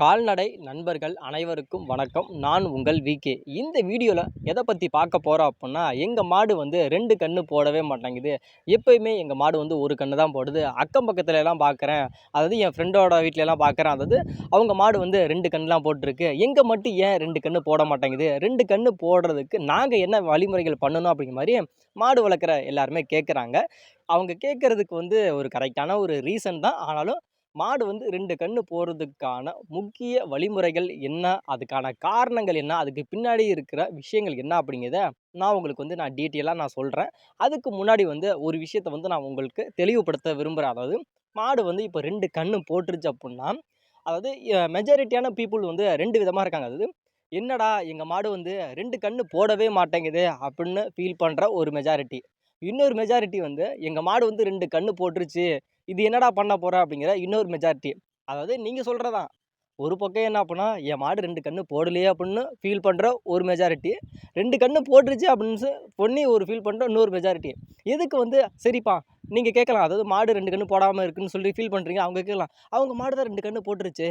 கால்நடை நண்பர்கள் அனைவருக்கும் வணக்கம். நான் உங்கள் விகே இந்த வீடியோவில் எதை பற்றி பார்க்க போகிறோம் அப்படின்னா எங்கள் மாடு வந்து ரெண்டு கன்று போடவே மாட்டேங்குது. எப்பயுமே எங்கள் மாடு வந்து ஒரு கன்று தான் போடுது. அக்கம் பக்கத்துல எல்லாம் பார்க்குறேன் அதாவது என் ஃப்ரெண்டோட வீட்டிலலாம் பார்க்குறேன் அதாவது அவங்க மாடு வந்து ரெண்டு கன்றுலாம் போட்டிருக்கு. எங்கள் மட்டும் ஏன் ரெண்டு கன்று போட மாட்டேங்குது? ரெண்டு கன்று போடுறதுக்கு நாங்கள் என்ன வழிமுறைகள் பண்ணணும் அப்படிங்கிற மாதிரி மாடு வளர்க்குற எல்லாருமே கேட்குறாங்க அவங்க கேட்குறதுக்கு வந்து ஒரு கரெக்டான ஒரு ரீசன் தான். ஆனாலும் மாடு வந்து ரெண்டு கன்று போடுறதுக்கான முக்கிய வழிமுறைகள் என்ன? அதுக்கான காரணங்கள் என்ன? அதுக்கு பின்னாடி இருக்கிற விஷயங்கள் என்ன அப்படிங்கிறத நான் உங்களுக்கு வந்து நான் டீட்டெயிலாக நான் சொல்கிறேன் அதுக்கு முன்னாடி வந்து ஒரு விஷயத்தை வந்து நான் உங்களுக்கு தெளிவுபடுத்த விரும்புகிறேன் அதாவது மாடு வந்து இப்போ ரெண்டு கன்று போட்டுருச்சு அப்படின்னா அதாவது மெஜாரிட்டியான பீப்புள் வந்து ரெண்டு விதமாக இருக்காங்க. அதாவது என்னடா எங்கள் மாடு வந்து ரெண்டு கன்று போடவே மாட்டேங்குது அப்படின்னு ஃபீல் பண்ணுற ஒரு மெஜாரிட்டி இன்னொரு மெஜாரிட்டி வந்து எங்கள் மாடு வந்து ரெண்டு கன்று போட்டுருச்சு இது என்னடா பண்ண போகிற அப்படிங்கிற இன்னொரு மெஜாரிட்டி அதாவது நீங்கள் சொல்கிறதான் ஒரு பக்கம் என்ன அப்படின்னா என் மாடு ரெண்டு கன்று போடலையே அப்படின்னு ஃபீல் பண்ணுற ஒரு மெஜாரிட்டி ரெண்டு கன்று போட்டுருச்சு அப்படின்னு பொண்ணி ஒரு ஃபீல் பண்ணுற இன்னொரு மெஜாரிட்டி எதுக்கு வந்து சரிப்பா நீங்கள் கேட்கலாம். அதாவது மாடு ரெண்டு கன்று போடாமல் இருக்குன்னு சொல்லி ஃபீல் பண்ணுறீங்க அவங்க கேட்கலாம். அவங்க மாடு தான் ரெண்டு கன்று போட்டுருச்சு.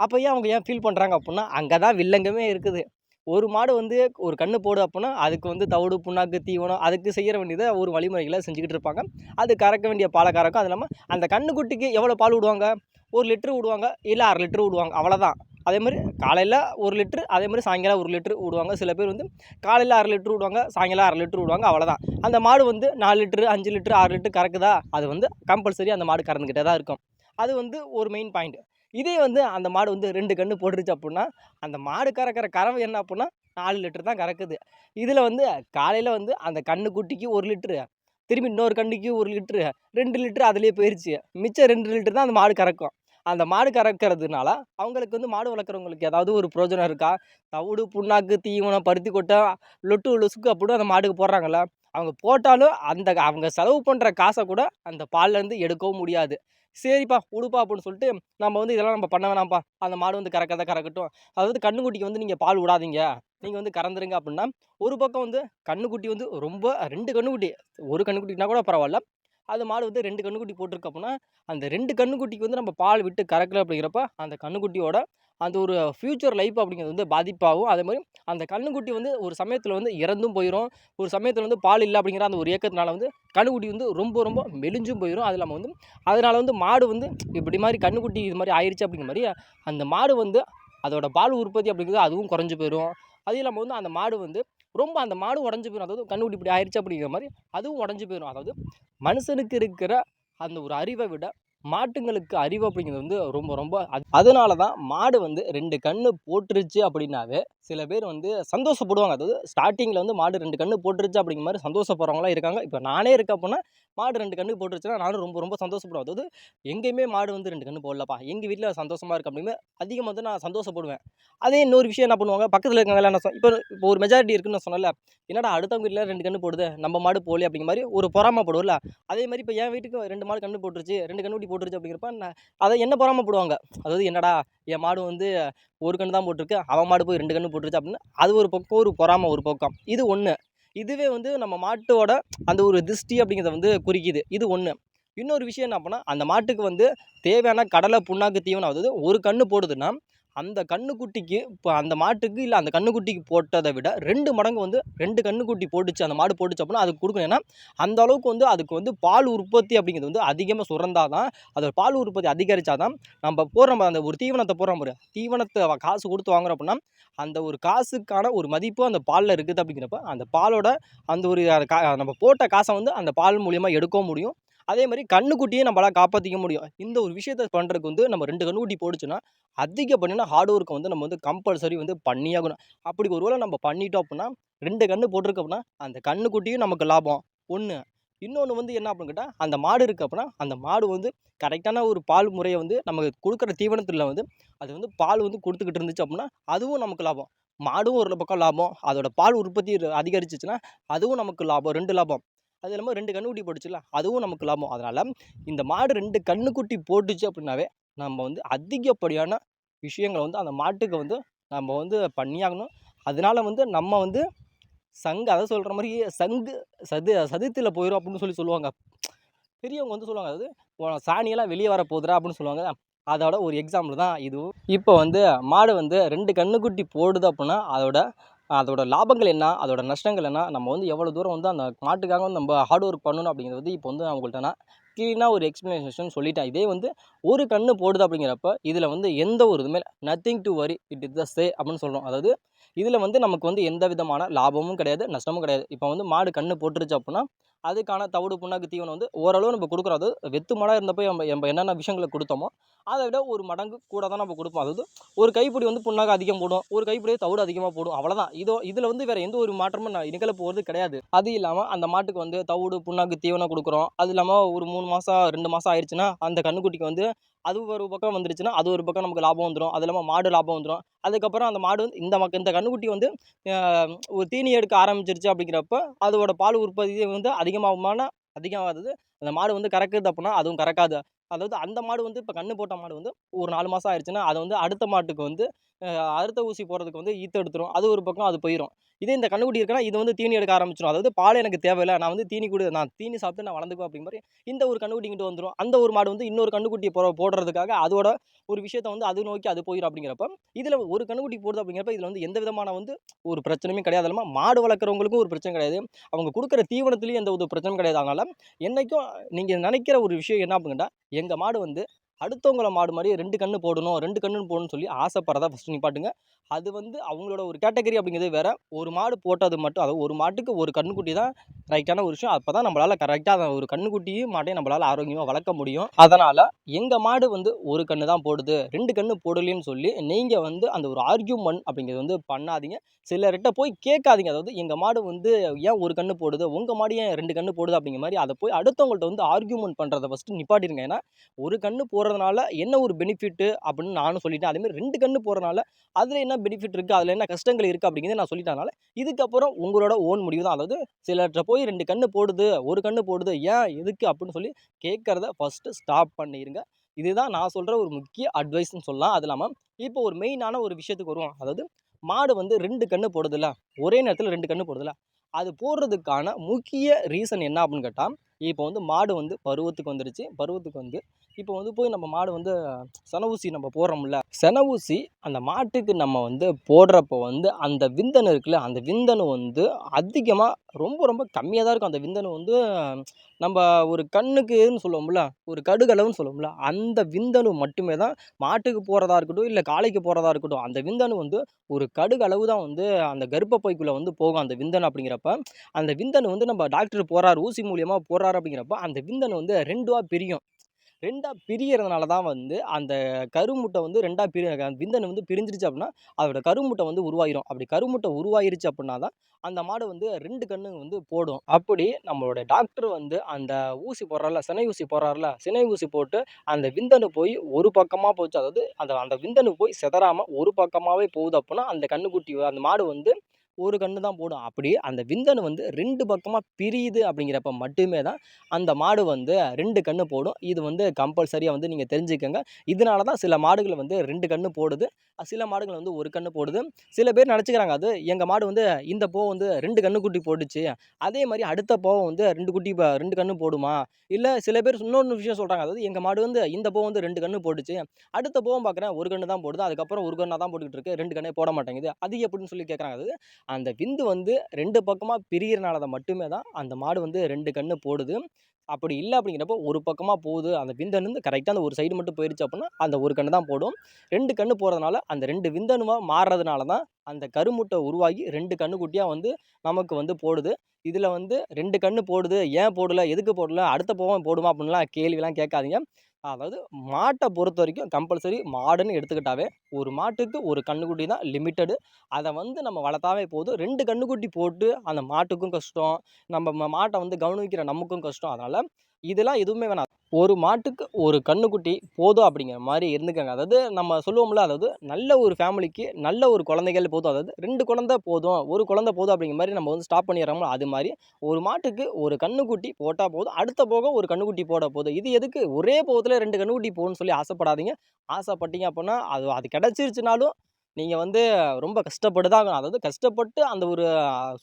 அப்போ ஏன் அவங்க ஏன் ஃபீல் பண்ணுறாங்க அப்படின்னா அங்கே தான் வில்லங்கமே இருக்குது. ஒரு மாடு வந்து ஒரு கன்று போடு அப்படின்னா அதுக்கு வந்து தவிடு புண்ணாக்கு தீவனம் அதுக்கு செய்கிற வேண்டியதை ஒரு வழிமுறைகளை செஞ்சுக்கிட்டு இருப்பாங்க. அது கறக்க வேண்டிய பாலை கறக்கும் அது இல்லாமல் அந்த கன்றுக்குட்டிக்கு எவ்வளோ பால் விடுவாங்க? ஒரு லிட்ரு விடுவாங்க. இல்லை அரை லிட்ரு விடுவாங்க. அவ்வளோதான் அதே மாதிரி காலையில் ஒரு லிட்ரு அதே மாதிரி சாயங்காலம் ஒரு லிட்ரு விடுவாங்க. சில பேர் வந்து காலையில் அரை லிட்ரு விடுவாங்க சாயங்காலம் அரை லிட்ரு விடுவாங்க. அவ்வளோதான் அந்த மாடு வந்து நாலு லிட்ரு அஞ்சு லிட்ரு ஆறு லிட்ரு கறக்குதா? அது வந்து கம்பல்சரி அந்த மாடு கறந்துக்கிட்டே தான் இருக்கும். அது வந்து ஒரு மெயின் பாயிண்ட் இதே வந்து அந்த மாடு வந்து ரெண்டு கன்று போட்டுருச்சு அப்படின்னா அந்த மாடு கறக்கிற கறவை என்ன அப்படின்னா நாலு லிட்டர் தான் கறக்குது. இதில் வந்து காலையில் வந்து அந்த கன்று குட்டிக்கு ஒரு லிட்ரு திரும்பி இன்னொரு கன்றுக்கு ஒரு லிட்ரு ரெண்டு லிட்ரு அதுலேயே போயிடுச்சு மிச்சம் ரெண்டு லிட்டர் தான் அந்த மாடு கறக்கும். அந்த மாடு கறக்கிறதுனால அவங்களுக்கு வந்து மாடு வளர்க்குறவங்களுக்கு ஏதாவது ஒரு பிரயோஜனம் இருக்கா? தவிடு புண்ணாக்கு தீவனம் பருத்தி கொட்டை லொட்டு லொசுக்கு அப்படின்னு அந்த மாடுக்கு போடுறாங்கள அவங்க போட்டாலும் அந்த அவங்க செலவு பண்ணுற காசை கூட அந்த பால்லேருந்து எடுக்கவும் முடியாது. சரிப்பா விடுப்பா அப்படின்னு சொல்லிட்டு நம்ம வந்து இதெல்லாம் நம்ம பண்ண வேணாம்ப்பா. அந்த மாடு வந்து கறக்கிறத கறக்கட்டும் அதாவது கண்ணுக்குட்டிக்கு வந்து நீங்கள் பால் விடாதீங்க. நீங்கள் வந்து கறந்துருங்க அப்படின்னா ஒரு பக்கம் வந்து கண்ணுக்குட்டி வந்து ரொம்ப ரெண்டு கண்ணுக்குட்டி ஒரு கண்ணுக்குட்டினா கூட பரவாயில்ல. அது மாடு வந்து ரெண்டு கண்ணுக்குட்டி போட்டிருக்கு அப்படின்னா அந்த ரெண்டு கண்ணுக்குட்டிக்கு வந்து நம்ம பால் விட்டு கறக்கல அப்படிங்கிறப்ப அந்த கண்ணுக்குட்டியோட அந்த ஒரு ஃப்யூச்சர் லைஃப் அப்படிங்கிறது வந்து பாதிப்பாகும். அதே மாதிரி அந்த கண்ணுக்குட்டி வந்து ஒரு சமயத்தில் வந்து இறந்தும் போயிடும் ஒரு சமயத்தில் வந்து பால் இல்லை அப்படிங்கிற அந்த ஒரு ஏக்கத்தினால வந்து கண்ணுக்குட்டி வந்து ரொம்ப ரொம்ப மெலிஞ்சும் போயிடும் அது இல்லாமல் வந்து அதனால் வந்து மாடு வந்து இப்படி மாதிரி கண்ணுக்குட்டி இது மாதிரி ஆயிடுச்சு அப்படிங்கிற மாதிரி அந்த மாடு வந்து அதோட பால் உற்பத்தி அப்படிங்கிறது அதுவும் குறைஞ்சி போயிடும் அது இல்லாமல் வந்து அந்த மாடு வந்து ரொம்ப அந்த மாடு உடஞ்சி போயிடும் அதாவது கண்ணுக்குட்டி இப்படி ஆயிடுச்சு அப்படிங்கிற மாதிரி அதுவும் உடஞ்சி போயிடும் அதாவது மனுஷனுக்கு இருக்கிற அந்த ஒரு அறிவை விட மாட்டுங்களுக்கு அறிவு அப்படிங்கிறது வந்து ரொம்ப ரொம்ப அது அதனால தான் மாடு வந்து ரெண்டு கன்று போட்டுருச்சு அப்படின்னாவே சில பேர் வந்து சந்தோஷப்படுவாங்க. அதாவது ஸ்டார்டிங்கில் வந்து மாடு ரெண்டு கன்று போட்டுருச்சு அப்படிங்கிற மாதிரி சந்தோஷப்படுறவங்களாம் இருக்காங்க. இப்போ நானே இருக்க போனால் மாடு ரெண்டு கன்று போட்டுருச்சுன்னா நானும் ரொம்ப ரொம்ப சந்தோஷப்படுவேன். அதாவது எங்கேயுமே மாடு வந்து ரெண்டு கன்று போடலப்பா. எங்கள் வீட்டில் சந்தோஷமாக இருக்கு அப்படின்னு அதிகமாக வந்து நான் சந்தோஷப்படுவேன். அதே இன்னொரு விஷயம் என்ன பண்ணுவாங்க? பக்கத்தில் இருக்கவங்க என்ன சொ- இப்போ இப்போ ஒரு மெஜாரிட்டி இருக்குன்னு நான் சொன்னல என்னடா அடுத்தவங்க வீட்டில் ரெண்டு கன்று போடுது நம்ம மாடு போகல அப்படிங்கிற மாதிரி ஒரு பொறாமப்படுவோம்ல. அதே மாதிரி இப்போ என் வீட்டுக்கு ரெண்டு மாடு கன்று போட்டுருச்சு ரெண்டு கன்று குட்டி போட்டுருச்சு அப்படிங்கிறப்ப நான் அதை என்ன பொறாமப்படுவாங்க? அதாவது என்னடா என் மாடு வந்து ஒரு கன்று தான் போட்டிருக்கு அவன் மாடு போய் ரெண்டு கன்று போட்டுருச்சு அப்படின்னு அது ஒரு பக்கம் ஒரு பொறாமை ஒரு பக்கம். இது ஒன்று இதுவே வந்து நம்ம மாட்டோட அந்த ஒரு திருஷ்டி அப்படிங்கிறத வந்து குறிக்குது. இது ஒன்று இன்னொரு விஷயம் என்ன அப்படின்னா அந்த மாட்டுக்கு வந்து தேவையான கடலை புண்ணாக்கு தீவனம் அதாவது ஒரு கன்று போடுதுன்னா அந்த கன்றுக்குட்டிக்கு இப்போ அந்த மாட்டுக்கு இல்லை அந்த கன்றுக்குட்டிக்கு போட்டதை விட ரெண்டு மடங்கு வந்து ரெண்டு கன்றுக்குட்டி போட்டுச்சு. அந்த மாடு போட்டுச்சு அப்படின்னா அதுக்கு கொடுக்கணும். ஏன்னா அந்த அளவுக்கு வந்து அதுக்கு வந்து பால் உற்பத்தி அப்படிங்கிறது வந்து அதிகமாக சுரந்தாதான் அதோட பால் உற்பத்தி அதிகரித்தாதான் நம்ம போடுறோம் அந்த ஒரு தீவனத்தை போடுறோம் ஒரு தீவனத்தை காசு கொடுத்து வாங்குறோம் அப்படின்னா அந்த ஒரு காசுக்கான ஒரு மதிப்பு அந்த பாலில் இருக்குது அப்படிங்கிறப்ப அந்த பாலோட அந்த ஒரு கா நம்ம போட்ட காசை வந்து அந்த பால் மூலியமாக எடுக்கவும் முடியும். அதே மாதிரி கண்ணுக்குட்டியே நம்மளால் காப்பாற்றிக்க முடியும். இந்த ஒரு விஷயத்த பண்ணுறதுக்கு வந்து நம்ம ரெண்டு கண்ணுக்குட்டி போடுச்சுன்னா அதிக பண்ணினா ஹார்ட் ஒர்க்கை வந்து நம்ம வந்து கம்பல்சரி வந்து பண்ணியாகணும் அப்படி ஒருவேளை நம்ம பண்ணிட்டோம் அப்படின்னா ரெண்டு கன்று போட்டிருக்க அப்படின்னா அந்த கண்ணுக்குட்டியும் நமக்கு லாபம். ஒன்று இன்னொன்று வந்து என்ன அப்படின்னு கேட்டால் அந்த மாடு இருக்குது அப்படின்னா அந்த மாடு வந்து கரெக்டான ஒரு பால் முறையை வந்து நமக்கு கொடுக்குற தீவனத்தில் வந்து அது வந்து பால் வந்து கொடுத்துக்கிட்டு இருந்துச்சு அப்படின்னா அதுவும் நமக்கு லாபம். மாடும் ஒரு பக்கம் லாபம். அதோட பால் உற்பத்தி அதிகரிச்சிச்சுன்னா அதுவும் நமக்கு லாபம். ரெண்டு லாபம். அது இல்லாமல் ரெண்டு கண்ணுக்குட்டி போட்டுச்சுல அதுவும் நமக்கு லாபம். அதனால் இந்த மாடு ரெண்டு கண்ணுக்குட்டி போட்டுச்சு அப்படின்னாவே நம்ம வந்து அதிகப்படியான விஷயங்களை வந்து அந்த மாட்டுக்கு வந்து நம்ம வந்து பண்ணியாகணும். அதனால வந்து நம்ம வந்து சங்கு அதை சொல்கிற மாதிரி சங்கு சது சதுத்தில் போயிடும் அப்படின்னு சொல்லி சொல்லுவாங்க. பெரியவங்க வந்து சொல்லுவாங்க அதாவது சாணியெல்லாம் வெளியே வர போதுரா அப்படின்னு சொல்லுவாங்க. அதோட ஒரு எக்ஸாம்பிள் தான் இதுவும். இப்போ வந்து மாடு வந்து ரெண்டு கன்றுக்குட்டி போடுது அப்படின்னா அதோட அதோட லாபங்கள் என்ன அதோட நஷ்டங்கள் என்ன நம்ம வந்து எவ்வளோ தூரம் வந்து அந்த மாட்டுக்காக வந்து நம்ம ஹார்ட் ஒர்க் பண்ணணும் அப்படிங்கிறது வந்து இப்போ வந்து அவங்கள்ட்ட நான் க்ளீனாக ஒரு எக்ஸ்ப்ளனேஷன் சொல்லிட்டேன். இதே வந்து ஒரு கன்று போடுது அப்படிங்கிறப்ப இதில் வந்து எந்த ஒரு இதுவுமே nothing to worry it is the say அப்படின்னு சொல்கிறோம் அதாவது இதில் வந்து நமக்கு வந்து எந்த விதமான லாபமும் கிடையாது நஷ்டமும் கிடையாது. இப்போ வந்து மாடு கன்று போட்டுருச்சு அப்படின்னா அதுக்கான தவிடு புண்ணாக்கு தீவனம் வந்து ஓரளவு நம்ம கொடுக்குறோம். அது வெத்து மாடாக இருந்தப்போ நம்ம நம்ம என்னென்ன விஷயங்களை கொடுத்தோமோ அதை விட ஒரு மடங்கு கூட தான் நம்ம கொடுப்போம். அதாவது ஒரு கைப்பிடி வந்து புண்ணாக்கு அதிகம் போடும் ஒரு கைப்பிடி தவிடு அதிகமாக போடும் அவ்வளோதான் இதோ இதில் வந்து வேறு எந்த ஒரு மாற்றமும் நான் நிகழ போகிறது கிடையாது. அது இல்லாமல் அந்த மாட்டுக்கு வந்து தவிடு புண்ணாக்கு தீவனம் கொடுக்குறோம். அது இல்லாமல் ஒரு மூணு மாதம் ரெண்டு மாதம் ஆயிடுச்சுன்னா அந்த கன்றுக்குட்டிக்கு வந்து அது ஒரு பக்கம் வந்துருச்சுன்னா அது ஒரு பக்கம் நமக்கு லாபம் வந்துடும் அது இல்லாமல் மாடு லாபம் வந்துடும் அதுக்கப்புறம் அந்த மாடு வந்து இந்த மக்க இந்த கன்றுக்குட்டி வந்து ஒரு தீனி எடுக்க ஆரம்பிச்சிருச்சு அப்படிங்கிறப்ப அதோட பால் உற்பத்தி வந்து அதிகமாகுமான அதிகமாகாதது. அந்த மாடு வந்து கறக்குது அப்படின்னா அதுவும் கறக்காது. அதாவது அந்த மாடு வந்து இப்போ கன்று போட்ட மாடு வந்து ஒரு நாலு மாதம் ஆயிடுச்சுன்னா அதை வந்து அடுத்த மாட்டுக்கு வந்து அடுத்த ஊசி போடுறதுக்கு வந்து ஈத்து எடுத்துரும். அது ஒரு பக்கம் அது போயிடும் இதே இந்த கன்றுக்குட்டி இருக்குன்னா இது வந்து தீனி எடுக்க ஆரம்பிச்சிடும் அதாவது பால் எனக்கு தேவையில்லை நான் வந்து தீனி கொடு நான் தீனி சாப்பிட்டு நான் வளர்ந்துக்குவேன் அப்படிங்கிற மாதிரி இந்த ஒரு கண்ணுக்குட்டிங்கிட்ட வந்துடும் அந்த ஒரு மாடு வந்து இன்னொரு கன்றுக்குட்டியை போ போடுறதுக்காக அதோட ஒரு விஷயத்த வந்து அது நோக்கி அது போயிடும் அப்படிங்கிறப்ப இதில் ஒரு கன்றுக்குட்டி போடுது அப்படிங்கிறப்ப இதில் வந்து எந்த விதமான வந்து ஒரு பிரச்சனையுமே கிடையாது. இல்லாமல் மாடு வளர்க்குறவங்களுக்கும் ஒரு பிரச்சனை கிடையாது. அவங்க கொடுக்குற தீவனத்துலேயும் எந்த ஒரு பிரச்சனையும் கிடையாது. அதனால் என்றைக்கும் நீங்கள் நினைக்கிற ஒரு விஷயம் என்ன அப்படின்னா எங்கள் மாடு வந்து அடுத்தவங்கள மாடு மாதிரி ரெண்டு கன்று போடணும் ரெண்டு கண்ணு போடணும்னு சொல்லி ஆசைப்படுறதா ஃபஸ்ட்டு நிப்பாட்டுங்க அது வந்து அவங்களோட ஒரு கேட்டகரி அப்படிங்கிறது வேறு. ஒரு மாடு போட்டது மட்டும் அதாவது ஒரு மாட்டுக்கு ஒரு கன்றுக்குட்டி தான் கரெக்டான ஒரு விஷயம். அப்போ தான் நம்மளால் கரெக்டாக ஒரு கன்றுக்குட்டியும் மாட்டையும் நம்மளால் ஆரோக்கியமாக வளர்க்க முடியும். அதனால் எங்கள் மாடு வந்து ஒரு கன்று தான் போடுது ரெண்டு கன்று போடலைன்னு சொல்லி நீங்கள் வந்து அந்த ஒரு ஆர்கியூமெண்ட் அப்படிங்கிறது வந்து பண்ணாதீங்க. சிலர்கிட்ட போய் கேட்காதீங்க. அதாவது எங்கள் மாடு வந்து ஏன் ஒரு கன்று போடுது உங்கள் மாடு ஏன் ரெண்டு கன்று போடுது அப்படிங்கிற மாதிரி அதை போய் அடுத்தவங்கள்ட்ட வந்து ஆர்கியூமெண்ட் பண்ணுறதை ஃபஸ்ட்டு நிப்பாட்டிருங்க. ஏன்னா ஒரு கன்று போடுறதுனால என்ன ஒரு பெனிஃபிட்டு அப்படின்னு நானும் சொல்லிட்டேன். அதேமாதிரி ரெண்டு கன்று போகிறனால அதில் என்ன பெனிஃபிட் இருக்குது அதில் என்ன கஷ்டங்கள் இருக்குது அப்படிங்கிறத நான் சொல்லிட்டனால இதுக்கப்புறம் உங்களோட ஓன் முடிவு தான். அதாவது சிலர்கிட்ட போய் ரெண்டு கன்று போடுது ஒரு கன்று போடுது ஏன் எதுக்கு அப்படின்னு சொல்லி கேட்குறத ஃபஸ்ட்டு ஸ்டாப் பண்ணிடுங்க இதுதான் நான் சொல்கிற ஒரு முக்கிய அட்வைஸ்ன்னு சொல்லலாம். அது இல்லாமல் இப்போ ஒரு மெயினான ஒரு விஷயத்துக்கு வருவோம். அதாவது மாடு வந்து ரெண்டு கன்று போடுதில்ல? ஒரே நேரத்தில் ரெண்டு கன்று போடுதில்ல? அது போடுறதுக்கான முக்கிய ரீசன் என்ன அப்படின்னு கேட்டால் இப்போ வந்து மாடு வந்து பருவத்துக்கு வந்துடுச்சு பருவத்துக்கு வந்து இப்போ வந்து போய் நம்ம மாடு வந்து சென ஊசி நம்ம போடுறோம்ல. சென ஊசி அந்த மாட்டுக்கு நம்ம வந்து போடுறப்போ வந்து அந்த விந்தணு இருக்குல்ல அந்த விந்தணு வந்து அதிகமாக ரொம்ப ரொம்ப கம்மியாக தான் இருக்கும். அந்த விந்தணு வந்து நம்ம ஒரு கண்ணுக்குன்னு சொல்லுவோம்ல ஒரு கடுகளவுன்னு சொல்லுவோம்ல அந்த விந்தணு மட்டுமே தான் மாட்டுக்கு போகிறதா இருக்கட்டும் இல்லை காளைக்கு போகிறதா இருக்கட்டும் அந்த விந்தணு வந்து ஒரு கடுகளவு தான் வந்து அந்த கர்ப்பப்பைக்குள்ளே வந்து போகும் அந்த விந்தணு அப்படிங்கிறப்ப அந்த விந்தணு வந்து நம்ம டாக்டர் போகிறார் ஊசி மூலியமாக போகிறார் அப்படிங்கிறப்போ அந்த விந்தனை வந்து ரெண்டுவாக பிரியும். ரெண்டாக பிரியறதுனால தான் வந்து அந்த கருமுட்டை வந்து ரெண்டாக பிரி அந்த வந்து பிரிஞ்சிருச்சு அப்படின்னா அதோட கருமுட்டை வந்து உருவாயிரும். அப்படி கருமுட்டை உருவாயிருச்சு அப்படின்னா தான் அந்த மாடு வந்து ரெண்டு கன்று வந்து போடும். அப்படி நம்மளோட டாக்டர் வந்து அந்த ஊசி போடுறாருல சினை ஊசி போடுறாருல சினை ஊசி போட்டு அந்த விந்தணு போய் ஒரு பக்கமாக போச்சு. அதாவது அந்த அந்த விந்தணு போய் சிதறாமல் ஒரு பக்கமாகவே போகுது அப்படின்னா அந்த கன்றுக்குட்டி அந்த மாடு வந்து ஒரு கன்று தான் போடும். அப்படி அந்த விந்தணு வந்து ரெண்டு பக்கமாக பிரியுது அப்படிங்கிறப்ப மட்டுமே தான் அந்த மாடு வந்து ரெண்டு கன்று போடும். இது வந்து கம்பல்சரியாக வந்து நீங்கள் தெரிஞ்சுக்கோங்க. இதனால தான் சில மாடுகள் வந்து ரெண்டு கன்று போடுது. சில மாடுகள் வந்து ஒரு கன்று போடுது. சில பேர் நினச்சிக்கிறாங்க அது எங்கள் மாடு வந்து இந்த போ வந்து ரெண்டு கன்று குட்டி போட்டுச்சு. அதே மாதிரி அடுத்த போவை வந்து ரெண்டு குட்டி ரெண்டு கன்று போடுமா? இல்லை சில பேர் இன்னொன்று விஷயம் சொல்கிறாங்க அதாவது எங்கள் மாடு வந்து இந்த போ வந்து ரெண்டு கன்று போட்டுச்சு. அடுத்த போவும் பார்க்குறேன் ஒரு கன்று தான் போடுது. அதுக்கப்புறம் ஒரு கண்ணாக தான் போட்டுக்கிட்டு இருக்கு. ரெண்டு கண்ணே போட மாட்டேங்குது. அது எப்படின்னு சொல்லி கேட்குறாங்க அது அந்த விந்து வந்து ரெண்டு பக்கமாக பிரிகிறனால தான் மட்டுமே தான் அந்த மாடு வந்து ரெண்டு கன்று போடுது. அப்படி இல்லை அப்படிங்கிறப்போ ஒரு பக்கமாக போகுது. அந்த விந்தணுந்து கரெக்டாக அந்த ஒரு சைடு மட்டும் போயிடுச்சு அப்படின்னா அந்த ஒரு கன்று தான் போடும். ரெண்டு கன்று போகிறதுனால அந்த ரெண்டு விந்தணுவாக மாறுறதுனால தான் அந்த கருமுட்டை உருவாகி ரெண்டு கன்றுக்குட்டியாக வந்து நமக்கு வந்து போடுது. இதில் வந்து ரெண்டு கன்று போடுது. ஏன் போடல? எதுக்கு போடல? அடுத்த போவோம் போடுமா? அப்படின்லாம் கேள்விலாம் கேட்காதீங்க. அதாவது மாட்டை பொறுத்த வரைக்கும் கம்பல்சரி மாடுன்னு எடுத்துக்கிட்டாவே ஒரு மாட்டுக்கு ஒரு கன்றுக்குட்டி தான் லிமிட்டடு அதை வந்து நம்ம வளர்த்தாவே போதும். ரெண்டு கன்றுக்குட்டி போட்டு அந்த மாட்டுக்கும் கஷ்டம். நம்ம மாட்டை வந்து கவனிக்கிற நமக்கும் கஷ்டம். அதனால் இதெல்லாம் எதுவுமே வேணாம். ஒரு மாட்டுக்கு ஒரு கன்றுக்குட்டி போதும் அப்படிங்கிற மாதிரி இருந்துக்கங்க. அதாவது நம்ம சொல்லுவோம்ல அதாவது நல்ல ஒரு ஃபேமிலிக்கு நல்ல ஒரு குழந்தைகள் போதும். அதாவது ரெண்டு குழந்தை போதும் ஒரு குழந்தை போதும் அப்படிங்கிற மாதிரி நம்ம வந்து ஸ்டாப் பண்ணிடுறோமோ அது மாதிரி ஒரு மாட்டுக்கு ஒரு கன்றுக்குட்டி போட்டால் போதும் அடுத்த போகம் ஒரு கன்றுக்குட்டி போட போதும். இது எதுக்கு? ஒரே போகத்தில் ரெண்டு கன்றுக்குட்டி போகணும்னு சொல்லி ஆசைப்படாதீங்க. ஆசைப்பட்டீங்க அப்படின்னா அது அது கிடச்சிருச்சுனாலும் நீங்கள் வந்து ரொம்ப கஷ்டப்பட்டு தான் அதாவது கஷ்டப்பட்டு அந்த ஒரு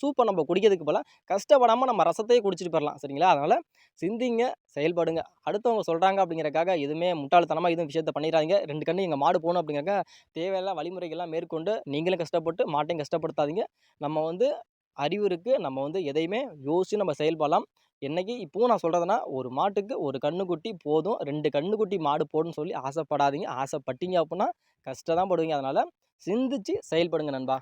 சூப்பை நம்ம குடிக்கிறதுக்கு போல கஷ்டப்படாமல் நம்ம ரசத்தையே குடிச்சிட்டு போயிடலாம் சரிங்களா? அதனால் சிந்திங்க, செயல்படுங்க. அடுத்தவங்க சொல்கிறாங்க அப்படிங்கிறக்காக எதுவுமே முட்டாள்தனமாக எதுவும் விஷயத்த பண்ணிடாதீங்க ரெண்டு கண்ணு எங்கள் மாடு போகணும் அப்படிங்கிறக்க தேவையில்லாத வழிமுறைகள்லாம் மேற்கொண்டு நீங்களும் கஷ்டப்பட்டு மாட்டையும் கஷ்டப்படுத்தாதீங்க. நம்ம வந்து அறிவு இருக்குது நம்ம வந்து எதையுமே யோசித்து நம்ம செயல்படலாம். என்னைக்கு இப்போவும் நான் சொல்கிறதுனா ஒரு மாட்டுக்கு ஒரு கண்ணுக்குட்டி போதும். ரெண்டு கண்ணுக்குட்டி மாடு போடுன்னு சொல்லி ஆசைப்படாதீங்க. ஆசைப்பட்டீங்க அப்படின்னா கஷ்டம் தான் படுவீங்க. அதனால் சிந்திச்சு செயல்படுங்க நண்பா.